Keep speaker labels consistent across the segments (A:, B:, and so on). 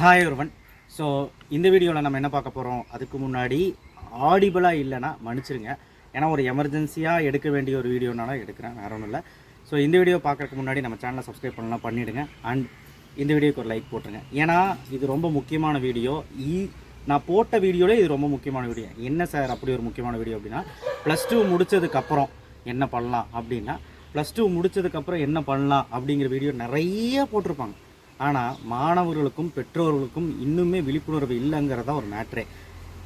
A: Hi ஒருவன் so இந்த வீடியோவில் நம்ம என்ன பார்க்க போகிறோம் அதுக்கு முன்னாடி ஆடிபிளாக இல்லைன்னா மன்னிச்சிருங்க. ஏன்னா ஒரு எமர்ஜென்சியாக எடுக்க வேண்டிய ஒரு வீடியோனால எடுக்கிறேன். வேற ஒன்றும் இல்லை. ஸோ இந்த வீடியோ பார்க்குறதுக்கு முன்னாடி நம்ம சேனலை சப்ஸ்கிரைப் பண்ணலாம் பண்ணிவிடுங்க அண்ட் இந்த வீடியோக்கு ஒரு லைக் போட்டுருங்க. ஏன்னா இது ரொம்ப முக்கியமான வீடியோ ஈ நான் போட்ட வீடியோவில் இது ரொம்ப முக்கியமான வீடியோ என்ன சார் அப்படி ஒரு முக்கியமான வீடியோ அப்படின்னா ப்ளஸ் டூ முடிச்சதுக்கப்புறம் என்ன பண்ணலாம் அப்படின்னா ப்ளஸ் டூ முடிச்சதுக்கப்புறம் என்ன பண்ணலாம் அப்படிங்கிற வீடியோ நிறைய போட்டிருப்பாங்க. ஆனால் மாணவர்களுக்கும் பெற்றோர்களுக்கும் இன்னுமே விழிப்புணர்வு இல்லைங்கிறதா ஒரு மேட்ரே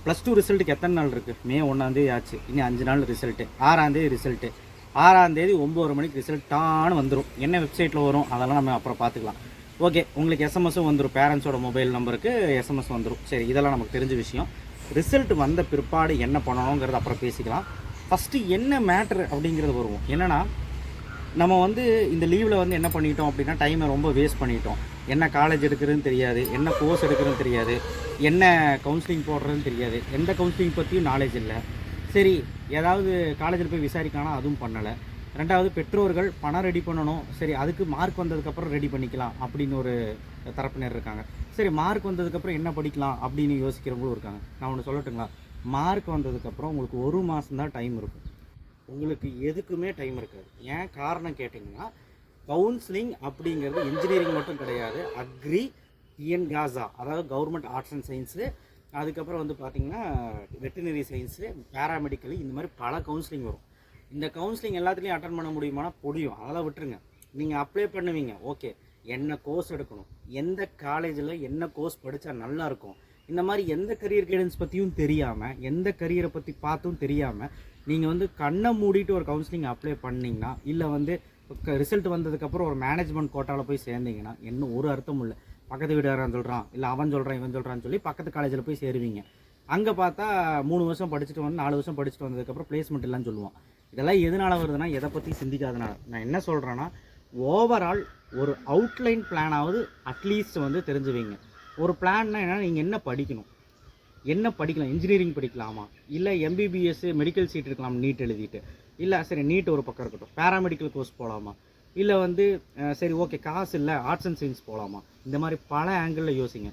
A: ப்ளஸ் டூ ரிசல்ட்டுக்கு எத்தனை நாள் இருக்குது மே ஒன்றாந்தேதி ஆச்சு. இனி அஞ்சு நாள் ரிசல்ட்டு ஆறாந்தேதி ரிசல்ட்டு ஆறாந்தேதி ஒம்பது மணிக்கு ரிசல்ட்டானு வந்துடும் என்ன வெப்சைட்டில் வரும்? அதெல்லாம் நம்ம அப்புறம் பார்த்துக்கலாம். ஓகே உங்களுக்கு எஸ்எம்எஸும் வந்துடும் பேரண்ட்ஸோட மொபைல் நம்பருக்கு எஸ்எம்எஸ் வந்துடும் சரி இதெல்லாம் நமக்கு தெரிஞ்ச விஷயம். ரிசல்ட் வந்த பிற்பாடு என்ன பண்ணணுங்கிறத அப்புறம் பேசிக்கலாம். ஃபஸ்ட்டு என்ன மேட்ரு அப்படிங்கிறது வருவோம். என்னென்னா நம்ம வந்து இந்த லீவில் வந்து என்ன பண்ணிட்டோம் அப்படின்னா டைமை ரொம்ப வேஸ்ட் பண்ணிட்டோம். என்ன காலேஜ் எடுக்கிறதுன்னு தெரியாது என்ன கோர்ஸ் எடுக்கிறதுன்னு தெரியாது என்ன கவுன்சிலிங் போடுறதுன்னு தெரியாது. எந்த கவுன்சிலிங் பற்றியும் நாலேஜ் இல்லை. சரி ஏதாவது காலேஜில் போய் விசாரிக்கானா அதுவும் பண்ணலை. ரெண்டாவது பெற்றோர்கள் பணம் ரெடி பண்ணணும். சரி அதுக்கு மார்க் வந்ததுக்கப்புறம் ரெடி பண்ணிக்கலாம் அப்படின்னு ஒரு தரப்பினர் இருக்காங்க. சரி மார்க் வந்ததுக்கப்புறம் என்ன படிக்கலாம் அப்படின்னு யோசிக்கிறவங்களும் இருக்காங்க. நான் ஒன்று சொல்லட்டுங்களா? மார்க் வந்ததுக்கப்புறம் உங்களுக்கு ஒரு மாதம் தான் டைம் இருக்கும். உங்களுக்கு எதுக்குமே டைம் இருக்காது. ஏன் காரணம் கேட்டிங்கன்னா கவுன்சிலிங் அப்படிங்கிறது இன்ஜினியரிங் மட்டும் கிடையாது. அக்ரி இஎன் காசா அதாவது கவர்மெண்ட் ஆர்ட்ஸ் அண்ட் சயின்ஸு அதுக்கப்புறம் வந்து பார்த்திங்கன்னா வெட்டினரி சயின்ஸு பேராமெடிக்கல் இந்த மாதிரி பல கவுன்சிலிங் வரும். இந்த கவுன்சிலிங் எல்லாத்துலேயும் அட்டன் பண்ண முடியுமானா முடியும். அதெல்லாம் விட்டுருங்க. நீங்கள் அப்ளை பண்ணுவீங்க. ஓகே என்ன கோர்ஸ் எடுக்கணும்? எந்த காலேஜில் என்ன கோர்ஸ் படித்தா நல்லாயிருக்கும் இந்த மாதிரி எந்த கரியர் கைடன்ஸ் பற்றியும் தெரியாமல் எந்த கரியரை பற்றி பார்த்தும் தெரியாமல் நீங்கள் வந்து கண்ணை மூடிட்டு ஒரு கவுன்சிலிங் அப்ளை பண்ணிங்கன்னா இல்லை வந்து ரிசல்ட் வந்ததுக்கப்புறம் ஒரு மேனேஜ்மெண்ட் கோட்டாவில் போய் சேர்ந்தீங்கன்னா இன்னும் ஒரு அர்த்தம் இல்லை. பக்கத்து வீட்டுக்காரன் சொல்கிறான் இல்லை அவன் சொல்கிறான் இவன் சொல்கிறான்னு சொல்லி பக்கத்து காலேஜில் போய் சேருவீங்க. அங்கே பார்த்தா மூணு வருஷம் படிச்சுட்டு வந்து நாலு வருஷம் படிச்சுட்டு வந்ததுக்கப்புறம் பிளேஸ்மெண்ட் இல்லைன்னு சொல்லுவான். இதெல்லாம் எதனால் வருதுன்னா எதை பற்றி சிந்திக்காதனால. நான் என்ன சொல்கிறேன்னா ஓவரால் ஒரு அவுட்லைன் பிளானாவது அட்லீஸ்ட் வந்து தெரிஞ்சுவீங்க. ஒரு பிளான்னா என்ன நீங்கள் என்ன படிக்கணும்? என்ன படிக்கலாம்? இன்ஜினியரிங் படிக்கலாமா? இல்லை எம்பிபிஎஸ் மெடிக்கல் சீட் இருக்கலாம் நீட் எழுதிட்டு? இல்லை சரி நீட் ஒரு பக்கம் இருக்கட்டும். பேராமெடிக்கல் கோர்ஸ் போகலாமா இல்லை வந்து சரி ஓகே காசு இல்லை ஆர்ட்ஸ் அண்ட் சயின்ஸ் போகலாமா இந்த மாதிரி பல ஆங்கிளில் யோசிங்க.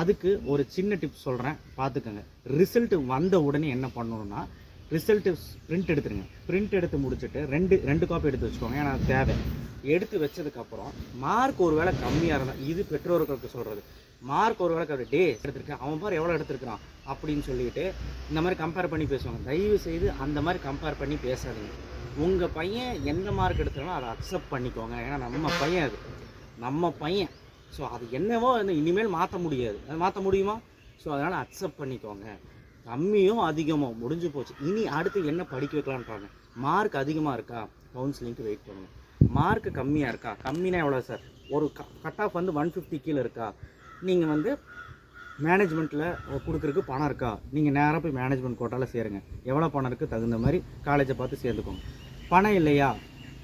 A: அதுக்கு ஒரு சின்ன டிப்ஸ் சொல்கிறேன் பார்த்துக்கோங்க. ரிசல்ட் வந்த உடனே என்ன பண்ணணும்னா ரிசல்ட்டு பிரிண்ட் எடுத்துருங்க. பிரிண்ட் எடுத்து முடிச்சுட்டு ரெண்டு ரெண்டு காப்பி எடுத்து வச்சுக்கோங்க. ஏன்னா தேவை. எடுத்து வச்சதுக்கப்புறம் மார்க் ஒரு வேளை கம்மியாக இருந்தால் இது பெற்றோர்களுக்கு சொல்கிறது மார்க் ஒரு வேளை கம்மி டே எடுத்திருக்கேன் அவன் பார் எவ்வளோ எடுத்திருக்கிறான் அப்படின்னு சொல்லிட்டு இந்த மாதிரி கம்பேர் பண்ணி பேசுவாங்க. தயவு செய்து அந்த மாதிரி கம்பேர் பண்ணி பேசாதீங்க. உங்கள் பையன் எந்த மார்க் எடுத்தாலும் அதை அக்செப்ட் பண்ணிக்கோங்க. ஏன்னா நம்ம பையன் அது. நம்ம பையன். ஸோ அது என்னவோ இனிமேல் மாற்ற முடியாது. அது மாற்ற முடியுமா? ஸோ அதனால் அக்செப்ட் பண்ணிக்கோங்க. கம்மியோ அதிகமோ முடிஞ்சு போச்சு. இனி அடுத்து என்ன படிக்க வைக்கலான்றாங்க மார்க் அதிகமாக இருக்கா? கவுன்சிலிங்க்கு வெயிட் பண்ணுங்க. மார்க் கம்மியாக இருக்கா? கம்மினா எவ்வளோ சார் ஒரு கட் ஆஃப் வந்து ஒன் ஃபிஃப்டி கீழே இருக்கா? நீங்கள் வந்து மேனேஜ்மெண்ட்டில் கொடுக்குறக்கு பணம் இருக்கா? நீங்கள் நேராக போய் மேனேஜ்மெண்ட் கோட்டாவில் சேருங்க. எவ்வளோ பணம் இருக்குது தகுந்த மாதிரி காலேஜை பார்த்து சேர்ந்துக்கோங்க. பணம் இல்லையா?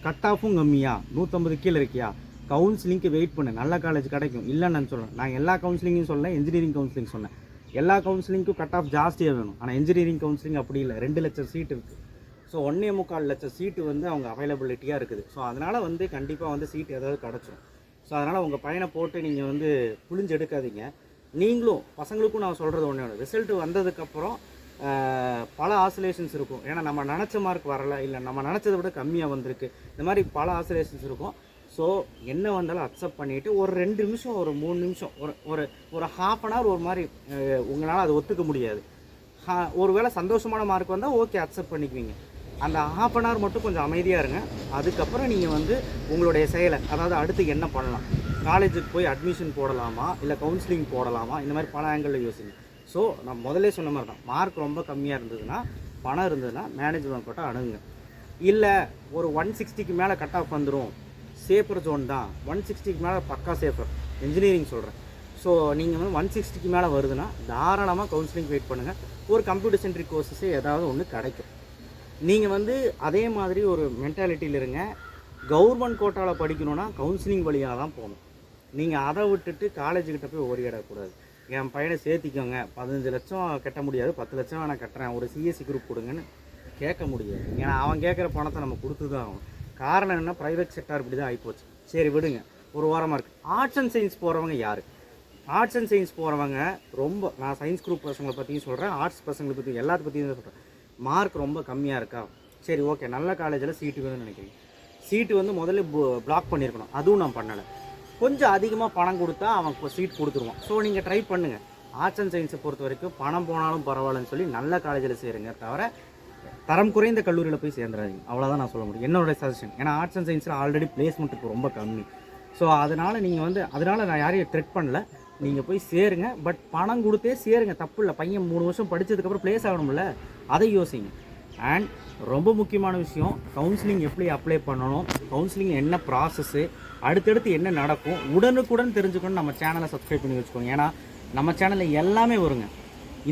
A: கட் ஆஃபும் கம்மியா? நூற்றம்பது கீழே இருக்கியா? கவுன்சிலிங்க்கு வெயிட் பண்ணு. நல்ல காலேஜ் கிடைக்கும். இல்லைன்னு நான் சொல்கிறேன் நான் எல்லா கவுன்சிலிங்கும் சொல்ல இன்ஜினியரிங் கவுன்சிலிங் சொன்னேன். எல்லா கவுன்சிலிங்க்கும் கட் ஆஃப் ஜாஸ்தியாக வேணும். ஆனால் இன்ஜினியரிங் கவுன்சிலிங் அப்படி இல்லை. ரெண்டு லட்சம் சீட் இருக்குது ஸோ ஒன்றே முக்கால் லட்சம் சீட்டு வந்து அவங்க அவைலபிலிட்டியாக இருக்குது. ஸோ அதனால் வந்து கண்டிப்பாக வந்து சீட் ஏதாவது கிடச்சிரும். ஸோ அதனால் உங்கள் பையனை போட்டு நீங்கள் வந்து புளிஞ்சு எடுக்காதீங்க நீங்களும் பசங்களுக்கும் நான் சொல்கிறது ஒன்று ஒன்று ரிசல்ட் வந்ததுக்கப்புறம் பல ஆசிலேஷன்ஸ் இருக்கும். ஏன்னா நம்ம நினச்ச மார்க் வரல. இல்லை நம்ம நினச்சதை விட கம்மியாக வந்திருக்கு. இந்த மாதிரி பல ஆசிலேஷன்ஸ் இருக்கும். ஸோ என்ன வந்தாலும் அக்செப்ட் பண்ணிவிட்டு ஒரு ரெண்டு நிமிஷம் ஒரு மூணு நிமிஷம் ஒரு ஒரு ஒரு ஹாஃப் அன் ஹவர் ஒரு மாதிரி உங்களால் அதை ஒத்துக்க முடியாது. ஹா- ஒருவேளை சந்தோஷமான மார்க் வந்தால் ஓகே அக்செப்ட் பண்ணிக்குவீங்க. அந்த ஹாஃப் அன் ஹவர் மட்டும் கொஞ்சம் அமைதியாக இருங்க. அதுக்கப்புறம் நீங்கள் வந்து உங்களுடைய செயலை அதாவது அடுத்து என்ன பண்ணலாம்? காலேஜுக்கு போய் அட்மிஷன் போடலாமா? இல்லை கவுன்சிலிங் போடலாமா? இந்த மாதிரி பல ஆங்கிளில் யோசிங்க. ஸோ நான் முதலே சொன்ன மாதிரி தான். மார்க் ரொம்ப கம்மியாக இருந்ததுன்னா பணம் இருந்ததுன்னா மேனேஜ்மெண்ட் போட்டால் அணுகுங்க. இல்லை ஒரு ஒன் சிக்ஸ்டிக்கு மேலே கட் ஆஃப் வந்துடும் சேஃபர் ஜோன் தான். ஒன் சிக்ஸ்டிக்கு மேலே பக்கா சேஃபர் இன்ஜினியரிங் சொல்கிறேன் ஸோ நீங்கள் வந்து ஒன் சிக்ஸ்டிக்கு மேலே வருதுன்னா தாராளமாக கவுன்சிலிங் வெயிட் பண்ணுங்கள் ஒரு கம்ப்யூட்டர் சென்ட்ரிக் கோர்சஸே ஏதாவது ஒன்று கிடைக்கும். நீங்கள் வந்து அதே மாதிரி ஒரு மென்டாலிட்டியில் இருங்க. கவர்மெண்ட் கோட்டாவில் படிக்கணும்னா கவுன்சிலிங் வழியாக தான் போகணும். நீங்கள் அதை விட்டுட்டு காலேஜுக்கிட்ட போய் ஓரியிடக்கூடாது என் பையனை சேர்த்திக்கோங்க. பதினஞ்சு லட்சம் கட்ட முடியாது. பத்து லட்சம் நான் கட்டுறேன். ஒரு சிஎஸ்சி குரூப் கொடுங்கன்னு கேட்க முடியாது. ஏன்னா அவன் கேட்குற பணத்தை நம்ம கொடுத்து தான் ஆகணும். காரணம் என்ன ப்ரைவேட் செக்டார் இப்படி தான் ஆகிப்போச்சு சரி விடுங்க. ஒரு வாரமாக இருக்குது ஆர்ட்ஸ் அண்ட் சயின்ஸ் போகிறவங்க யார்? ஆர்ட்ஸ் அண்ட் சயின்ஸ் போகிறவங்க ரொம்ப நான் சயின்ஸ் குரூப் பசங்களை பற்றியும் சொல்கிறேன் ஆர்ட்ஸ் பசங்களை பற்றி எல்லாத்த பற்றியும் சொல்கிறேன் மார்க் ரொம்ப கம்மியாக இருக்கா? சரி ஓகே நல்ல காலேஜில் சீட்டு வேணும்னு நினைக்கிறீங்க சீட்டு வந்து முதல்ல பிளாக் பண்ணியிருக்கணும் அதுவும் நான் பண்ணலை. கொஞ்சம் அதிகமாக பணம் கொடுத்தா அவன் இப்போ சீட் கொடுத்துருவான். ஸோ நீங்கள் ட்ரை பண்ணுங்கள் ஆர்ட்ஸ் அண்ட் சயின்ஸை பொறுத்த வரைக்கும் பணம் போனாலும் பரவாயில்லன்னு சொல்லி நல்ல காலேஜில் சேருங்க தவிர தரம் குறைந்த கல்லூரியில் போய் சேர்ந்துடாதீங்க அவ்வளோதான் நான் சொல்ல முடியும். என்னோட சஜஷன் ஏன்னா ஆர்ட்ஸ் அண்ட் சயின்ஸில் ஆல்ரெடி பிளேஸ்மெண்ட்டுக்கு ரொம்ப கம்மி. ஸோ அதனால் நீங்கள் வந்து அதனால் நான் யாரையும் த்ரெட் பண்ணல. நீங்கள் போய் சேருங்க. பட் பணம் கொடுத்தே சேருங்க. தப்பு இல்லை. பையன் மூணு வருஷம் படித்ததுக்கப்புறம் ப்ளேஸ் ஆகணும்ல. அதை யோசிங்க. அண்ட் ரொம்ப முக்கியமான விஷயம் கவுன்சிலிங் எப்படி அப்ளை பண்ணணும் கவுன்சிலிங் என்ன ப்ராசஸ்ஸு அடுத்தடுத்து என்ன நடக்கும் உடனுக்குடன் தெரிஞ்சுக்கணும் நம்ம சேனலை சப்ஸ்கிரைப் பண்ணி வச்சுக்கோங்க. ஏன்னா நம்ம சேனலில் எல்லாமே வருங்க.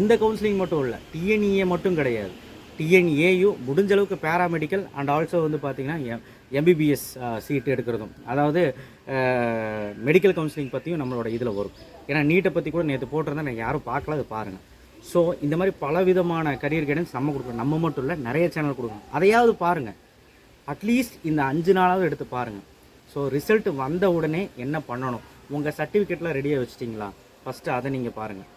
A: இந்த கவுன்சிலிங் மட்டும் இல்லை டிஎன்இஏ மட்டும் கிடையாது. டிஎன்ஏயு முடிஞ்ச அளவுக்கு பேராமெடிக்கல் அண்ட் ஆல்சோ வந்து பார்த்திங்கன்னா எம்பிபிஎஸ் சீட் எடுக்கிறதும். அதாவது மெடிக்கல் கவுன்சிலிங் பற்றியும் நம்மளோட இதில் வரும். ஏன்னா நீட்டை பற்றி கூட நேற்று போட்டிருந்தா நான் யாரும் பார்க்கல அது பாருங்கள் ஸோ இந்த மாதிரி பல விதமான கரியர் கைடன்ஸ் நம்ம கொடுக்குறோம் நம்ம மட்டும் இல்லை நிறைய சேனல் கொடுக்குறோம் அதையாவது பாருங்கள் அட்லீஸ்ட் இந்த அஞ்சு நாளாவது எடுத்து பாருங்கள் ஸோ ரிசல்ட் வந்த உடனே என்ன பண்ணணும்? உங்கள் சர்டிஃபிகேட்லாம் ரெடியாக வச்சுட்டிங்களா? ஃபஸ்ட்டு அதை நீங்கள் பாருங்கள்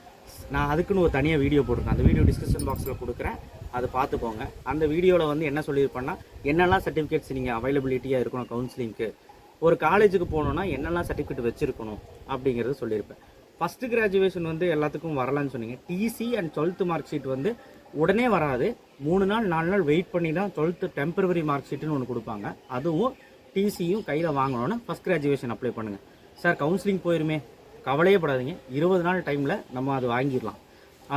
A: நான் அதுக்குன்னு ஒரு தனியாக வீடியோ போட்டிருக்கேன். அந்த வீடியோ டிஸ்கிரிப்ஷன் பாக்ஸில் கொடுக்குறேன். அதை பார்த்துக்கோங்க. அந்த வீடியோவில் வந்து என்ன சொல்லியிருப்பேன்னா என்னெல்லாம் சர்டிஃபிகேட்ஸ் நீங்கள் அவைலபிலிட்டியாக இருக்கணும் கவுன்சிலிங்க்கு ஒரு காலேஜுக்கு போகணுன்னா என்னெல்லாம் சர்டிஃபிகேட் வச்சுருக்கணும் அப்படிங்கிறது சொல்லியிருப்பேன். ஃபஸ்ட்டு கிராஜுவேஷன் வந்து எல்லாத்துக்கும் வரலான்னு சொன்னீங்க. TC and twelfth mark sheet வந்து உடனே வராது. மூணு நாள் நாலு நாள் வெயிட் பண்ணி தான் டுவெல்த்து டெம்பரவரி மார்க் ஷீட்டுன்னு ஒன்று கொடுப்பாங்க. அதுவும் டிசியும் கையில் வாங்கணும்னா ஃபஸ்ட் கிராஜுவேஷன் அப்ளை பண்ணுங்கள் சார் கவுன்சிலிங் போயிருமே. கவலையே படாதீங்க. இருபது நாள் டைமில் நம்ம அது வாங்கிடலாம்.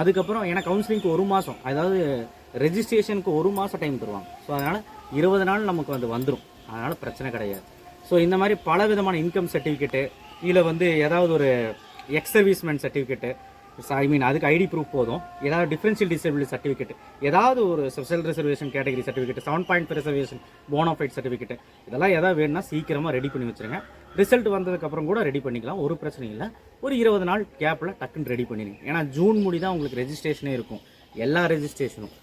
A: அதுக்கப்புறம் ஏன்னா கவுன்சிலிங்க்கு ஒரு மாதம் அதாவது ரெஜிஸ்ட்ரேஷனுக்கு ஒரு மாதம் டைம் தருவாங்க. ஸோ அதனால் இருபது நாள் நமக்கு வந்து வந்துடும் அதனால் பிரச்சனை கிடையாது. ஸோ இந்த மாதிரி பல விதமான இன்கம் சர்டிஃபிகேட்டு இல்லை வந்து ஏதாவது ஒரு ex serviceman certificate I mean அதுக்கு ஐடி ப்ரூஃப் போதும். ஏதாவது டிஃபரன்ஷியல் டிசபிலிட்டி சர்டிஃபிகேட் ஏதாவது ஒரு special reservation category certificate seven point reservation bonafide certificate இதெல்லாம் எதாவது வேணும்னா சீக்கிரமாக ரெடி பண்ணி வச்சுருங்க. ரிசல்ட் வந்ததுக்கப்புறம் கூட ரெடி பண்ணிக்கலாம். ஒரு பிரச்சனையும் இல்லை. ஒரு இருபது நாள் கேப்பில் டக்குன்னு ரெடி பண்ணிடுங்க. ஏன்னா ஜூன் முடி தான் உங்களுக்கு ரெஜிஸ்ட்ரேஷனே இருக்கும். எல்லா ரெஜிஸ்ட்ரேஷனும்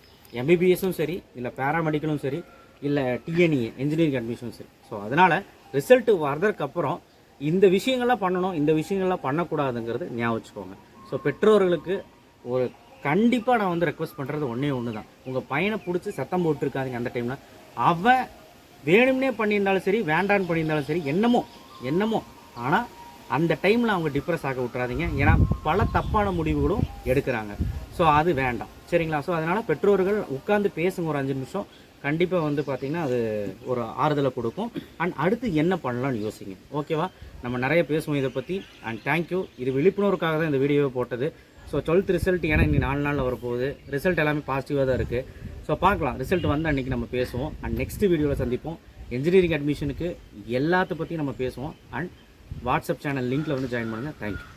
A: எம்பிபிஎஸும் சரி இல்லை பேராமெடிக்கலும் சரி இல்லை டிஎன்இ இன்ஜினியரிங் அட்மிஷனும் சரி. ஸோ அதனால் ரிசல்ட்டு வர்றதுக்கப்புறம் இந்த விஷயங்கள்லாம் பண்ணணும் இந்த விஷயங்கள்லாம் பண்ணக்கூடாதுங்கிறது ஞாபகம் வச்சுக்கோங்க. ஸோ பெற்றோர்களுக்கு ஒரு கண்டிப்பாக நான் வந்து ரெக்வஸ்ட் பண்ணுறது ஒன்றே ஒன்று தான் உங்கள் பையனை பிடிச்சி சத்தம் போட்டுருக்காதிங்க அந்த டைமில் அவன் வேணும்னே பண்ணியிருந்தாலும் சரி வேண்டான்னு பண்ணியிருந்தாலும் சரி என்னமோ என்னமோ. ஆனால் அந்த டைமில் அவங்க டிப்ரெஸ் ஆக விட்றாதீங்க ஏன்னா பல தப்பான முடிவுகளும் எடுக்கிறாங்க. ஸோ அது வேண்டாம். சரிங்களா? ஸோ அதனால் பெற்றோர்கள் உட்காந்து பேசுங்க ஒரு அஞ்சு நிமிஷம். கண்டிப்பாக வந்து பார்த்திங்கன்னா அது ஒரு ஆறுதலை கொடுக்கும். அண்ட் அடுத்து என்ன பண்ணலாம்னு யோசிங்க. ஓகேவா நம்ம நிறைய பேசுவோம் இதை பற்றி அண்ட் தேங்க்யூ இது விழிப்புணர்வுக்காக தான் இந்த வீடியோவை போட்டது. ஸோ டுவெல்த் ரிசல்ட் ஏன்னா இன்னைக்கு நாலு நாளில் வரப்போகுது. ரிசல்ட் எல்லாமே பாசிட்டிவாக தான் இருக்குது ஸோ பார்க்கலாம். ரிசல்ட் வந்து அன்றைக்கி நம்ம பேசுவோம். அண்ட் நெக்ஸ்ட் வீடியோவில் சந்திப்போம். இன்ஜினியரிங் அட்மிஷனுக்கு எல்லாத்த பற்றியும் நம்ம பேசுவோம். அண்ட் வாட்ஸ்அப் சேனல் லிங்க்கில் வந்து ஜாயின் பண்ணுங்கள் தேங்க்யூ